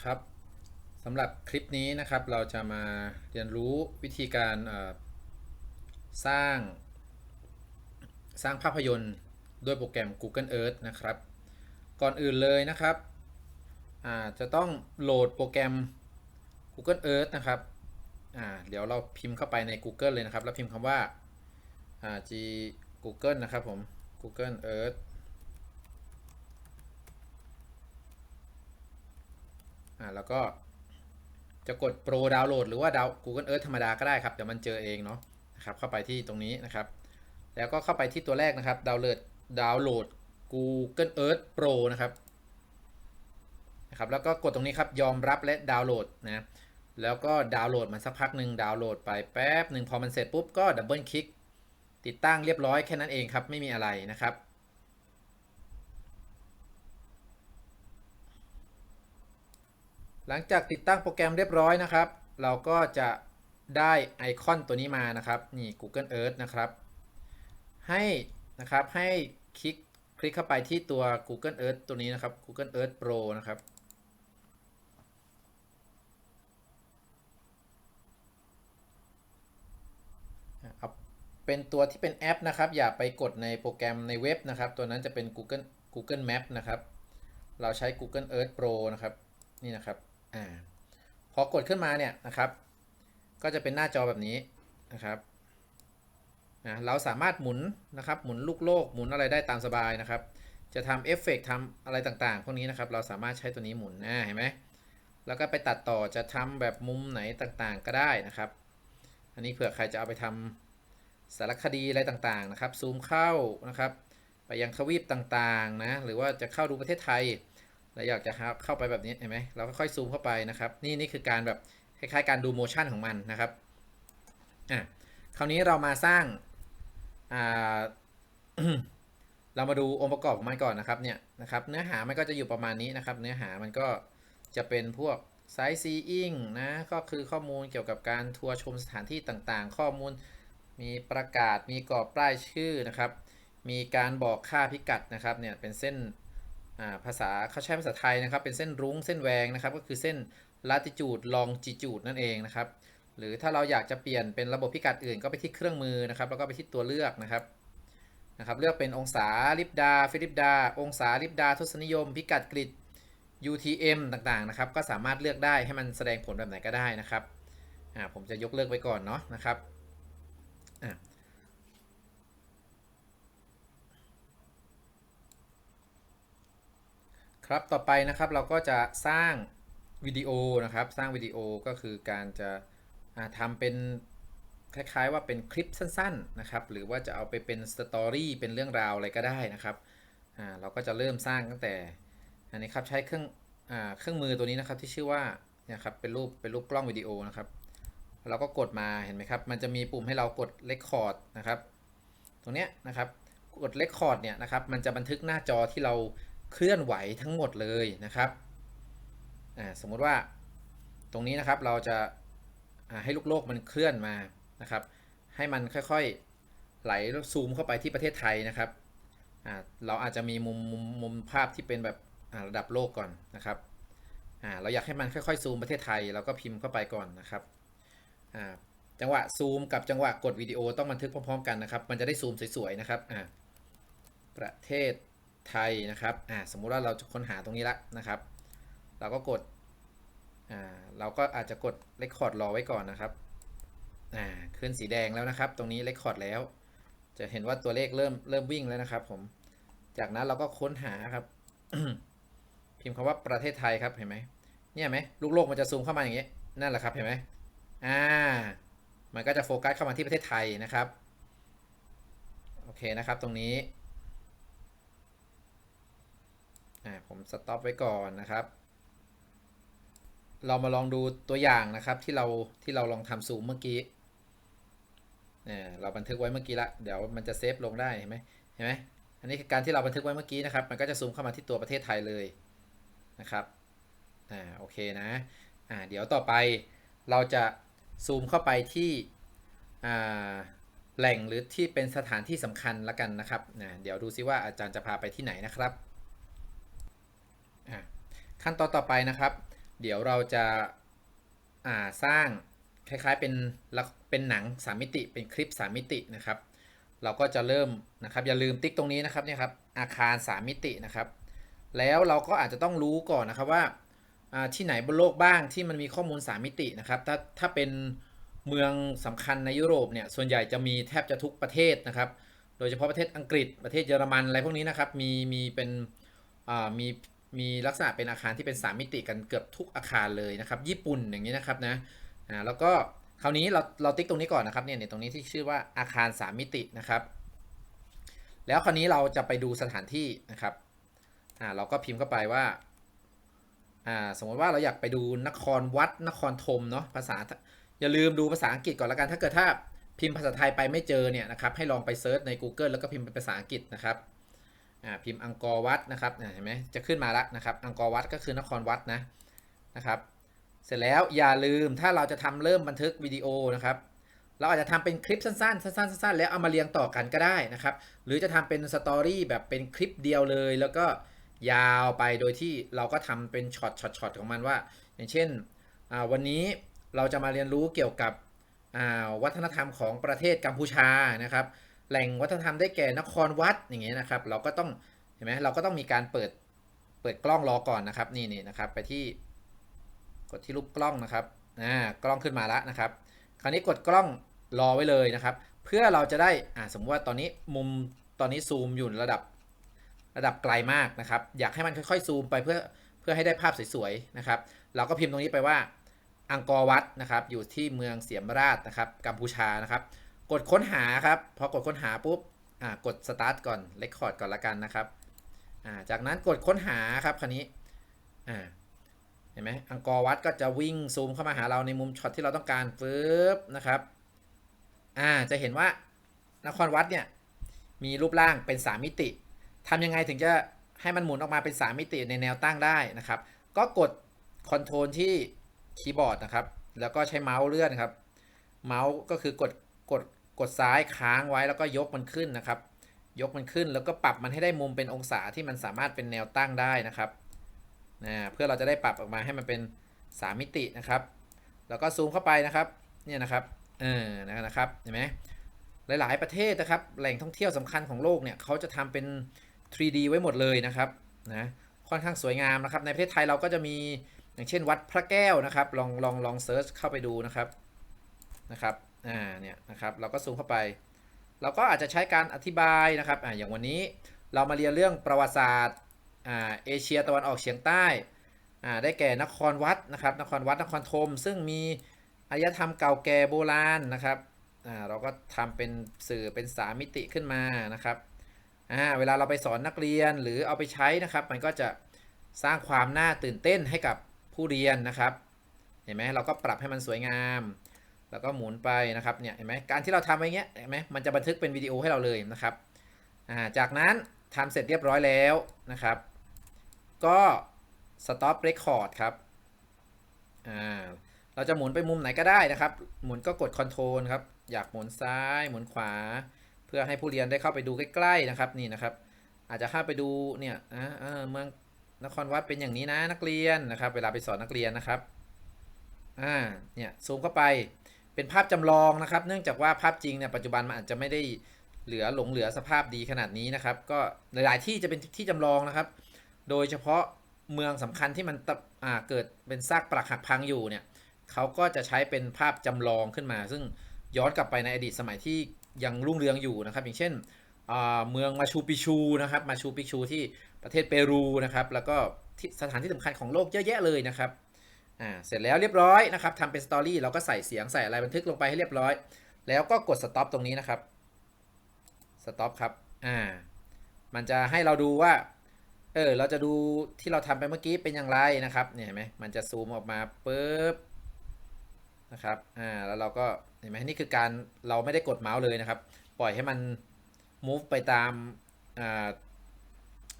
ครับสำหรับคลิปนี้นะครับเราจะมาเรียนรู้วิธีการสร้างสร้างภาพยนตร์ด้วยโปรแกรม Google Earth นะครับ ก่อนอื่นเลยนะครับจะต้องโหลดโปรแกรม Google Earth นะครับเดี๋ยวเราพิมพ์เข้าไปใน Google เลยนะครับ แล้วพิมพ์คำว่าอ่า G Google นะครับผม Google Earth อ่าแล้วก็จะกดโปรดาวน์โหลดหรือว่าดาว Google Earth ธรรมดาก็ได้ครับเดี๋ยวมันเจอเองเนาะนะครับเข้าไปที่ตรงนี้นะครับ แล้วก็เข้าไปที่ตัวแรกนะครับดาวน์โหลดดาวน์โหลด Google Earth Pro นะครับนะครับแล้วก็กดตรงนี้ครับยอมรับและดาวน์โหลดนะแล้วก็ดาวน์โหลดมันสักพักหนึ่งดาวน์โหลดไปแป๊บหนึ่งพอมันเสร็จปุ๊บก็ดับเบิลคลิกติดตั้งเรียบร้อยแค่นั้นเองครับไม่มีอะไรนะครับ หลังจากติดตั้งโปรแกรมเรียบร้อยนะครับ เราก็จะได้ไอคอนตัวนี้มานะครับ นี่ Google Earth นะครับ ให้นะครับให้คลิกคลิกเข้าไปที่ตัว Google Earth ตัวนี้นะครับ Google Earth Pro นะครับเอาเป็นตัวที่เป็นแอปนะครับ อย่าไปกดในโปรแกรมในเว็บนะครับ ตัวนั้นจะเป็น Google Google Map นะครับ เราใช้ Google Earth Pro นะครับ นี่นะครับ อ่าพอกดขึ้นมาเนี่ยนะครับ ก็จะเป็นหน้าจอแบบนี้นะครับนะเราสามารถหมุนนะครับ หมุนลูกโลกหมุนอะไรได้ตามสบายนะครับ จะทำเอฟเฟกต์ทำอะไรต่างๆ พวกนี้นะครับ เราสามารถใช้ตัวนี้หมุนนะเห็นไหมแล้วก็ไปตัดต่อจะทำแบบมุมไหนต่างๆ ก็ได้นะครับ อันนี้เผื่อใครจะเอาไปทำสารคดีอะไรต่างๆนะครับ ซูมเข้านะครับ ไปยังทวีปต่างๆนะ หรือว่าจะเข้าดูประเทศไทย แล้วอยากจะเข้าไปแบบนี้เห็นไหมเราก็ค่อยซูมเข้าไปนะครับ นี่นี่คือการแบบคล้ายๆ การดูโมชั่นของมันนะครับอะคราวนี้เรามาสร้างอ่าเรามาดูองค์ประกอบของมันก่อนนะครับเนี่ยนะครับเนื้อหามันก็จะอยู่ประมาณนี้นะครับ เนื้อหามันก็จะเป็นพวกไซซีอิงนะก็คือข้อมูลเกี่ยวกับการทัวร์ชมสถานที่ต่างๆ ข้อมูลมีประกาศมีกรอบป้ายชื่อนะครับ มีการบอกค่าพิกัดนะครับเนี่ยเป็นเส้น ภาษาเขาใช้ภาษาไทยนะครับ เป็นเส้นรุ้งเส้นแหวงนะครับ ก็คือเส้น latitude longitude นั่นเองนะครับ หรือถ้าเราอยากจะเปลี่ยนเป็นระบบพิกัดอื่นก็ไปที่เครื่องมือนะครับ แล้วก็ไปที่ตัวเลือกนะครับนะครับ เลือกเป็นองศาลิบดา ฟิลิปดา องศาลิบดา ทศนิยม พิกัดกริด UTM ต่างๆนะครับ ก็สามารถเลือกได้ให้มันแสดงผลแบบไหนก็ได้นะครับ ผมจะยกเลิกไว้ก่อนเนาะนะครับอ่า ครับต่อไปนะครับเราก็จะสร้างวิดีโอนะครับ สร้างวิดีโอก็คือการจะทำเป็นคล้ายๆ ว่าเป็นคลิปสั้นๆนะครับ หรือว่าจะเอาไปเป็นสตอรี่เป็นเรื่องราวอะไรก็ได้นะครับเราก็จะเริ่มสร้างตั้งแต่อันนี้ครับใช้เครื่องอเครื่องมือตัวนี้นะครับที่ชื่อว่าเนี่ยครับเป็นรูปเป็นรูปกล้องวิดีโอนะครับ เราก็กดมาเห็นไหมครับ มันจะมีปุ่มให้เรากดเลคคอร์ดนะครับ ตรงเนี้ยนะครับกดเลคคอร์ดเนี่ยนะครับมันจะบันทึกหน้าจอที่เรา เคลื่อนไหวทั้งหมดเลยนะครับสมมุติว่าตรงนี้นะครับเราจะให้ลูกโลกมันเคลื่อนมานะครับ ให้มันค่อยๆไหลซูมเข้าไปที่ประเทศไทยนะครับเราอาจจะมีมุมมุมมุมภาพที่เป็นแบบระดับโลกก่อนนะครับเราอยากให้มันค่อยๆซูมประเทศไทยเราก็พิมพ์เข้าไปก่อนนะครับจังหวะซูมกับจังหวะกดวิดีโอต้องบันทึกพร้อมๆกันนะครับ มันจะได้ซูมสวยๆนะครับประเทศ ไทยนะครับอ่าสมมุติว่าเราจะค้นหาตรงนี้ละนะครับ เราก็กดอ่าเราก็อาจจะกดเลคคอร์ดรอไว้ก่อนนะครับอ่าขึ้นสีแดงแล้วนะครับ ตรงนี้เลคคอร์ดแล้ว จะเห็นว่าตัวเลขเริ่มเริ่มวิ่งแล้วนะครับ ผม จากนั้นเราก็ค้นหาครับ พิมพ์คำว่าประเทศไทยครับเห็นไหมเนี่ยไหมลูกโลกมันจะซูมเข้ามาอย่างเงี้ยนั่นแหละครับเห็นไหมอ่ามันก็จะโฟกัสเข้ามาที่ประเทศไทยนะครับ โอเคนะครับ ตรงนี้ ผมสต็อปไว้ก่อนนะครับ เรามาลองดูตัวอย่างนะครับที่เราที่เราลองทำซูมเมื่อกี้เราบันทึกไว้เมื่อกี้ละ เดี๋ยวมันจะเซฟลงได้เห็นไหมเห็นไหมอันนี้คือการที่เราบันทึกไว้เมื่อกี้นะครับ มันก็จะซูมเข้ามาที่ตัวประเทศไทยเลยนะครับอ่าโอเคนะอ่าเดี๋ยวต่อไปเราจะซูมเข้าไปที่อ่าแหล่งหรือที่เป็นสถานที่สำคัญละกันนะครับนะเดี๋ยวดูซิว่าอาจารย์จะพาไปที่ไหนนะครับ ขั้นตอนต่อไปนะครับ เดี๋ยวเราจะาสร้างคล้ายๆเป็นเป็นหนังสามมิติ เป็นคลิปสามมิตินะครับ เราก็จะเริ่มนะครับอย่าลืมติ๊กตรงนี้นะครับเนี่ยครับอาคารสามมิตินะครับ แล้วเราก็อาจจะต้องรู้ก่อนนะครับว่าาที่ไหนบนโลกบ้างที่มันมีข้อมูล3มิตินะครับ ถ้าถ้าเป็นเมืองสำคัญในยุโรปเนี่ยส่วนใหญ่จะมีแทบจะทุกประเทศนะครับ โดยเฉพาะประเทศอังกฤษประเทศเยอรมันอะไรพวกนี้นะครับมีมีเป็นมี มีลักษณะเป็นอาคารที่เป็น 3 มิติกันเกือบทุกอาคารเลยนะครับ ญี่ปุ่นอย่างนี้นะครับนะอ่าแล้วก็คราวนี้เราเราติ๊กตรงนี้ก่อนนะครับเนี่ยเนี่ยตรงนี้ที่ชื่อว่าอาคาร 3 มิตินะครับ แล้วคราวนี้เราจะไปดูสถานที่นะครับอ่าเราก็พิมพ์เข้าไปว่าอ่าสมมติว่าเราอยากไปดูนครวัดนครธมเนาะภาษาอย่าลืมดูภาษาอังกฤษก่อนละกันถ้าเกิดถ้าพิมพ์ภาษาไทยไปไม่เจอเนี่ยนะครับให้ลองไปเซิร์ชใน Google แล้วก็พิมพ์เป็นภาษาอังกฤษนะครับ พิมพ์อังกอร์วัดนะครับเห็นไหมจะขึ้นมาแล้วนะครับ อังกอร์วัดก็คือนครวัดนะนะครับ เสร็จแล้วอย่าลืมถ้าเราจะทำเริ่มบันทึกวิดีโอนะครับ เราอาจจะทำเป็นคลิปสั้นๆสั้นๆสั้นๆแล้วเอามาเรียงต่อกันก็ได้นะครับ หรือจะทำเป็นสตอรี่แบบเป็นคลิปเดียวเลย แล้วก็ยาวไปโดยที่เราก็ทำเป็นช็อตช็อตช็อตของมันว่า อย่างเช่นอ่าวันนี้เราจะมาเรียนรู้เกี่ยวกับอ่าวัฒนธรรมของประเทศกัมพูชานะครับ แหล่งวัฒนธรรมได้แก่นครวัดอย่างเงี้ยนะครับ เราก็ต้องเห็นไหมเราก็ต้องมีการเปิดเปิดกล้องรอก่อนนะครับนี่นี่นะครับ ไปที่กดที่รูปกล้องนะครับอ่ากล้องขึ้นมาแล้วนะครับ คราวนี้กดกล้องรอไว้เลยนะครับ เพื่อเราจะได้อ่าสมมติว่าตอนนี้มุมตอนนี้ซูมอยู่ระดับระดับไกลมากนะครับ อยากให้มันค่อยๆซูมไปเพื่อเพื่อให้ได้ภาพสวยๆนะครับ เราก็พิมพ์ตรงนี้ไปว่าอังกอร์วัดนะครับ อยู่ที่เมืองเสียมราชนะครับกัมพูชานะครับ กดค้นหาครับ พอกดค้นหาปุ๊บอ่ากดสตาร์ทก่อนเรคคอร์ดก่อนละกันนะครับอ่าจากนั้นกดค้นหาครับคราวนี้อ่าเห็นไหมอังกอร์วัดก็จะวิ่งซูมเข้ามาหาเราในมุมช็อตที่เราต้องการปึ๊บนะครับอ่าจะเห็นว่านครวัดเนี่ยมีรูปร่างเป็น 3 มิติทำยังไงถึงจะให้มันหมุนออกมาเป็น 3 มิติในแนวตั้งได้นะครับ ก็กดคอนโทรลที่คีย์บอร์ดนะครับ แล้วก็ใช้เมาส์เลื่อนครับ เมาส์ก็คือกดกด กดซ้ายค้างไว้แล้วก็ยกมันขึ้นนะครับ ยกมันขึ้นแล้วก็ปรับมันให้ได้มุมเป็นองศาที่มันสามารถเป็นแนวตั้งได้นะครับนะเพื่อเราจะได้ปรับออกมาให้มันเป็น 3 มิตินะครับ แล้วก็ซูมเข้าไปนะครับเนี่ยนะครับเออนะครับเห็นไหมหลายๆประเทศนะครับ แหล่งท่องเที่ยวสำคัญของโลกเนี่ยเขาจะทำเป็น 3D ไว้หมดเลยนะครับนะค่อนข้างสวยงามนะครับ ในประเทศไทยเราก็จะมีอย่างเช่นวัดพระแก้วนะครับ ลองลองลองเซิร์ชเข้าไปดูนะครับนะครับ อ่าเนี่ยนะครับเราก็ซูมเข้าไป เราก็อาจจะใช้การอธิบายนะครับอ่าอย่างวันนี้เรามาเรียนเรื่องประวัติศาสตร์อ่าเอเชียตะวันออกเฉียงใต้อ่าได้แก่นครวัดนะครับนครวัดนครธมซึ่งมีอารยธรรมเก่าแก่โบราณนะครับอ่าเราก็ทำเป็นสื่อเป็นสามิติขึ้นมานะครับอ่าเวลาเราไปสอนนักเรียนหรือเอาไปใช้นะครับมันก็จะสร้างความน่าตื่นเต้นให้กับผู้เรียนนะครับ เห็นไหมเราก็ปรับให้มันสวยงาม แล้วก็หมุนไปนะครับเนี่ยเห็นไหมการที่เราทำไว้เงี้ยเห็นไหมมันจะบันทึกเป็นวิดีโอให้เราเลยนะครับอ่าจากนั้นทำเสร็จเรียบร้อยแล้วนะครับ ก็ stop record ครับอ่าเราจะหมุนไปมุมไหนก็ได้นะครับ หมุนก็กด control ครับ อยากหมุนซ้ายหมุนขวา เพื่อให้ผู้เรียนได้เข้าไปดูใกล้ๆนะครับนี่นะครับ อาจจะเข้าไปดูเนี่ยอ่าเออเมืองนครวัดเป็นอย่างนี้นะนักเรียนนะครับ เวลาไปสอนนักเรียนนะครับอ่าเนี่ยซูมเข้าไป เป็นภาพจำลองนะครับ เนื่องจากว่าภาพจริงเนี่ยปัจจุบันมันอาจจะไม่ได้เหลือหลงเหลือสภาพดีขนาดนี้นะครับ ก็หลาย ๆ ที่จะเป็นที่จำลองนะครับ โดยเฉพาะเมืองสำคัญที่มันเกิดเป็นซากปรักหักพังอยู่เนี่ยเขาก็จะใช้เป็นภาพจำลองขึ้นมา ซึ่งย้อนกลับไปในอดีตสมัยที่ยังรุ่งเรืองอยู่นะครับ อย่างเช่นเมืองมาชูปิชูนะครับมาชูปิชูที่ประเทศเปรูนะครับ แล้วก็สถานที่สำคัญของโลกเยอะแยะเลยนะครับ อ่าเสร็จแล้วเรียบร้อยนะครับทำเป็นสตอรี่เราก็ใส่เสียงใส่อะไรบันทึกลงไปให้เรียบร้อย แล้วก็กดสต็อปตรงนี้นะครับสต็อปครับอ่ามันจะให้เราดูว่าเออเราจะดูที่เราทำไปเมื่อกี้เป็นอย่างไรนะครับเนี่ยเห็นไหมมันจะซูมออกมาปุ๊บนะครับอ่าแล้วเราก็เห็นไหมนี่คือการเราไม่ได้กดเมาส์เลยนะครับ ปล่อยให้มัน move ไปตามอ่า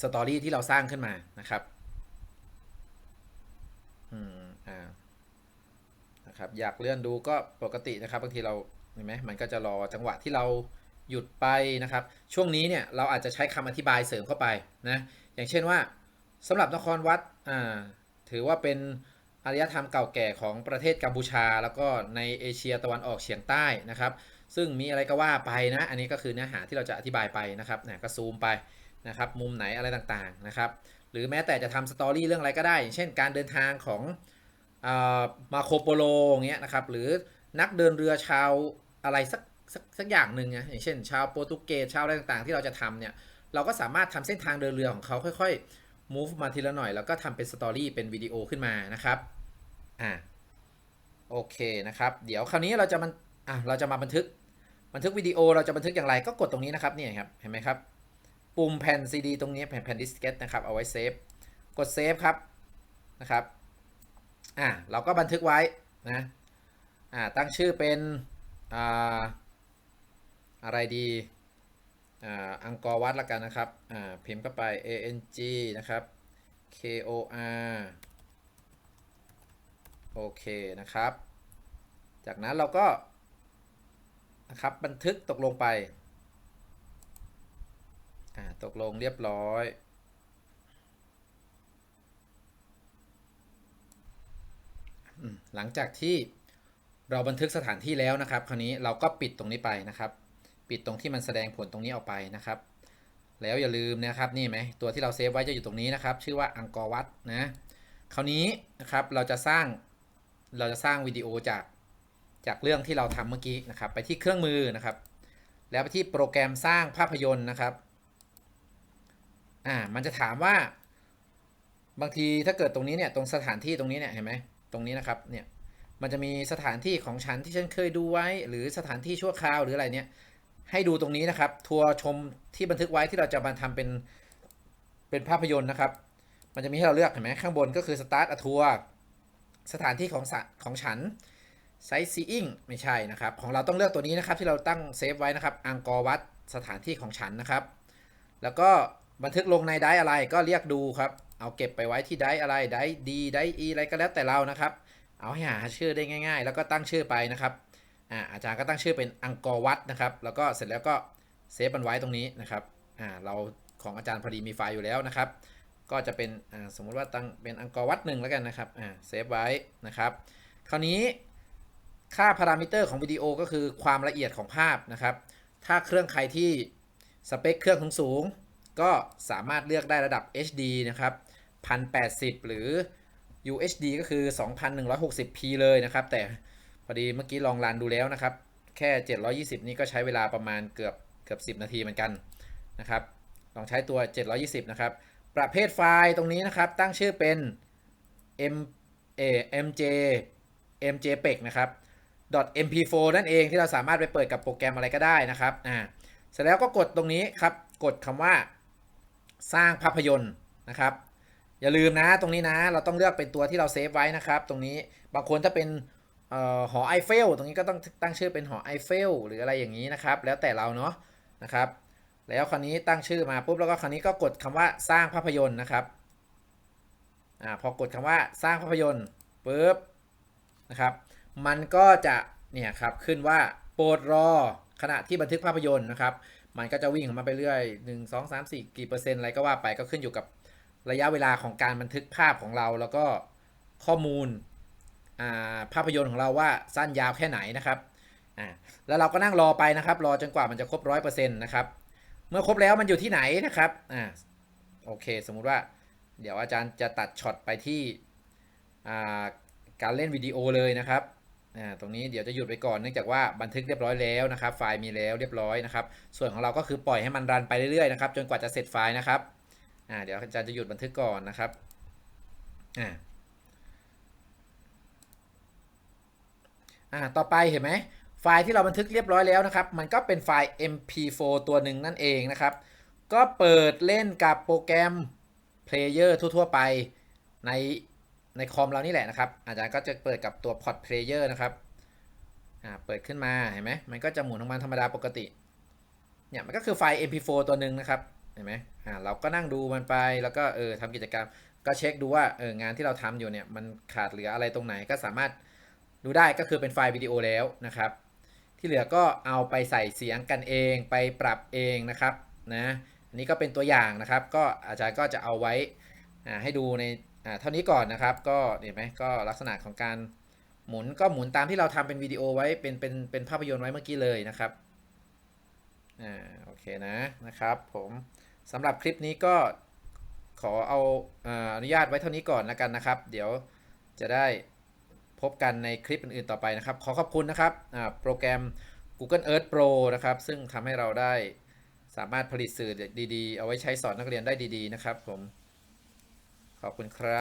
สตอรี่ที่เราสร้างขึ้นมานะครับ อืม อ่า นะครับอยากเลื่อนดูก็ปกตินะครับบางทีเราเห็นไหมมันก็จะรอจังหวะที่เราหยุดไปนะครับ ช่วงนี้เนี่ยเราอาจจะใช้คำอธิบายเสริมเข้าไปนะอย่างเช่นว่าสำหรับนครวัดอ่าถือว่าเป็นอารยธรรมเก่าแก่ของประเทศกัมพูชา แล้วก็ในเอเชียตะวันออกเฉียงใต้นะครับ ซึ่งมีอะไรก็ว่าไปนะ อันนี้ก็คือเนื้อหาที่เราจะอธิบายไปนะครับนะก็ซูมไปนะครับมุมไหนอะไรต่างๆนะครับหรือแม้แต่จะทำสตอรี่เรื่องอะไรก็ได้ อย่างเช่นการเดินทางของ มาโคโปโลอย่างเงี้ยนะครับหรือนักเดินเรือชาวอะไรสักสักสักอย่างหนึ่งนะอย่างเช่น ชาวโปรตุเกสชาวอะไรต่างๆ ที่เราจะทำเนี่ยเราก็สามารถทำเส้นทางเดินเรือของเขาค่อยๆ move มาทีละหน่อย แล้วก็ทำเป็นสตอรี่เป็นวิดีโอขึ้นมานะครับอ่าโอเคนะครับ เดี๋ยวคราวนี้เราจะมันอะเราจะมาบันทึกบันทึกวิดีโอเราจะบันทึกอย่างไรก็กดตรงนี้นะครับเนี่ยครับเห็นไหมครับปุ่มแผ่น CD ตรงนี้แผ่นแผ่นดิสเกตนะครับเอาไว้เซฟกดเซฟครับนะครับ อ่าเราก็บันทึกไว้นะอ่าตั้งชื่อเป็นอ่าอะไรดีอ่าอังกอร์วัดละกันนะครับอ่าพิมพ์เข้าไป ang นะครับ kor โอเคนะครับ จากนั้นเราก็นะครับบันทึกตกลงไป อ่าตกลงเรียบร้อย หลังจากที่เราบันทึกสถานที่แล้วนะครับ คราวนี้เราก็ปิดตรงนี้ไปนะครับ ปิดตรงที่มันแสดงผลตรงนี้ออกไปนะครับ แล้วอย่าลืมนะครับนี่ไหมตัวที่เราเซฟไว้จะอยู่ตรงนี้นะครับ ชื่อว่าอังกอร์วัดนะคราวนี้นะครับเราจะสร้างเราจะสร้างวิดีโอจากจากเรื่องที่เราทำเมื่อกี้นะครับ ไปที่เครื่องมือนะครับ แล้วไปที่โปรแกรมสร้างภาพยนตร์นะครับอ่ามันจะถามว่า บางทีถ้าเกิดตรงนี้เนี่ยตรงสถานที่ตรงนี้เนี่ยเห็นไหม ตรงนี้นะครับเนี่ยมันจะมีสถานที่ของฉันที่ฉันเคยดูไว้ หรือสถานที่ชั่วคราวหรืออะไรเนี่ยให้ดูตรงนี้นะครับ ทัวร์ชมที่บันทึกไว้ที่เราจะมาทำเป็นเป็นภาพยนตร์นะครับ มันจะมีให้เราเลือกเห็นไหมข้างบนก็คือ start a tour สถานที่ของของฉัน sightseeing ไม่ใช่นะครับ ของเราต้องเลือกตัวนี้นะครับที่เราตั้งเซฟไว้นะครับอังกอร์วัดสถานที่ของฉันนะครับ แล้วก็บันทึกลงในไดอะไรก็เรียกดูครับ เอาเก็บไปไว้ที่ไดอะไรไดดีไดอีอะไรก็แล้วแต่เรานะครับ เอาให้หาชื่อได้ง่าย ๆ แล้วก็ตั้งชื่อไปนะครับอ่าอาจารย์ก็ตั้งชื่อเป็นอังกอร์วัดนะครับ แล้วก็เสร็จแล้วก็เซฟมันไว้ตรงนี้นะครับอ่าเราของอาจารย์พอดีมีไฟล์อยู่แล้วนะครับ ก็จะเป็นอ่าสมมุติว่าตั้งเป็นอังกอร์วัดหนึ่งแล้วกันนะครับอ่าเซฟไว้นะครับ คราวนี้ค่าพารามิเตอร์ของวิดีโอก็คือความละเอียดของภาพนะครับ ถ้าเครื่องใครที่สเปคเครื่องสูงก็สามารถเลือกได้ระดับ HD นะครับ 1080 หรือ UHD ก็คือ 2160p เลยนะครับ แต่พอดีเมื่อกี้ลองรันดูแล้วนะครับ แค่ 720 นี่ก็ใช้เวลาประมาณเกือบเกือบ 10 นาทีเหมือนกันนะครับ ลองใช้ตัว 720 นะครับ ประเภทไฟล์ตรงนี้นะครับ ตั้งชื่อเป็น m a mj mjpeg นะครับ .mp4 นั่นเองที่เราสามารถไปเปิดกับโปรแกรมอะไรก็ได้นะครับ อ่า เสร็จแล้วก็กดตรงนี้ครับ กดคำว่า สร้างภาพยนตร์นะครับ อย่าลืมนะตรงนี้นะเราต้องเลือกเป็นตัวที่เราเซฟไว้นะครับตรงนี้บางคนถ้าเป็นหอไอเฟลตรงนี้ก็ต้องตั้งชื่อเป็นหอไอเฟลหรืออะไรอย่างนี้นะครับ แล้วแต่เราเนาะนะครับแล้วคราวนี้ตั้งชื่อมาปุ๊บแล้วก็คราวนี้ก็กดคำว่าสร้างภาพยนตร์นะครับอ่าพอกดคำว่าสร้างภาพยนตร์ปุ๊บนะครับ มันก็จะเนี่ยครับขึ้นว่าโปรดรอขณะที่บันทึกภาพยนตร์นะครับ มันก็จะวิ่งของมันไปเรื่อย 1 2 3 4 กี่เปอร์เซ็นต์อะไรก็ว่าไปก็ขึ้นอยู่กับ ระยะเวลาของการบันทึกภาพของเรา แล้วก็ข้อมูลภาพยนตร์ของเราว่าสั้นยาวแค่ไหนนะครับแล้วเราก็นั่งรอไปนะครับ รอจนกว่ามันจะครบร้อยเปอร์เซ็นต์นะครับ เมื่อครบแล้วมันอยู่ที่ไหนนะครับอ่าโอเค สมมุติว่า เดี๋ยวอาจารย์จะตัดช็อตไปที่การเล่นวิดีโอเลยนะครับอ่าตรงนี้เดี๋ยวจะหยุดไปก่อนเนื่องจากว่าบันทึกเรียบร้อยแล้วนะครับ ไฟล์มีแล้วเรียบร้อยนะครับ ส่วนของเราก็คือปล่อยให้มันรันไปเรื่อยๆนะครับ จนกว่าจะเสร็จไฟล์นะครับ อ่าเดี๋ยวอาจารย์จะหยุดบันทึกก่อนนะครับอ่าอ่าต่อไปเห็นไหมไฟล์ที่เราบันทึกเรียบร้อยแล้วนะครับ มันก็เป็นไฟล์ mp4 ตัวหนึ่งนั่นเองนะครับ ก็เปิดเล่นกับโปรแกรม Player ทั่ว ๆ ไปในในคอมเรานี่แหละนะครับ อาจารย์ก็จะเปิดกับตัว Pod Player นะครับอ่าเปิดขึ้นมาเห็นไหมมันก็จะหมุนของมันธรรมดาปกติเนี่ยมันก็คือไฟล์ mp4 ตัวหนึ่งนะครับ ห็นไหมอ่าเราก็นั่งดูมันไปแล้วก็เออทำกิจกรรม ก็เช็คดูว่าเอองานที่เราทำอยู่เนี่ยมันขาดเหลืออะไรตรงไหนก็สามารถดูได้ก็คือเป็นไฟล์วิดีโอแล้วนะครับ ที่เหลือก็เอาไปใส่เสียงกันเองไปปรับเองนะครับนะอันนี้ก็เป็นตัวอย่างนะครับ ก็อาจารย์ก็จะเอาไว้ให้ดูในอ่าเท่านี้ก่อนนะครับ ก็เห็นไหมก็ลักษณะของการหมุนก็หมุนตามที่เราทำเป็นวิดีโอไว้เป็นเป็นเป็นภาพยนตร์ไว้เมื่อกี้เลยนะครับอ่าโอเคนะนะครับผม สำหรับคลิปนี้ก็ขอเอาอนุญาตไว้เท่านี้ก่อนแล้วกันนะครับ เดี๋ยวจะได้พบกันในคลิปอื่นๆต่อไปนะครับ ขอขอบคุณนะครับโปรแกรม Google Earth Pro นะครับ ซึ่งทำให้เราได้สามารถผลิตสื่อดีๆ เอาไว้ใช้สอนนักเรียนได้ดีๆ นะครับผม ขอบคุณครับ